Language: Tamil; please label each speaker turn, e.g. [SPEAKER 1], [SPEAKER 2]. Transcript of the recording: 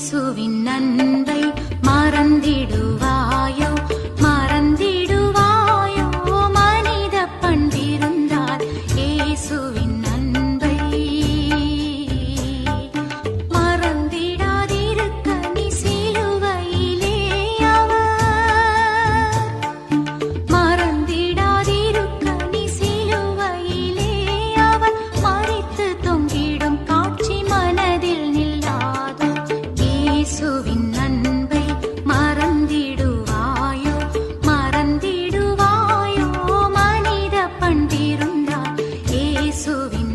[SPEAKER 1] இயேசுவின் நன்றை மறந்திடுவாயோ? மறந்திடுவாயோ? மனித பண்பிருந்தார். இயேசுவின் இயேசுவின் அன்பை மறந்திடுவாயோ? மறந்திடுவாயோ? மனித பண்டிருந்தார் இயேசுவின்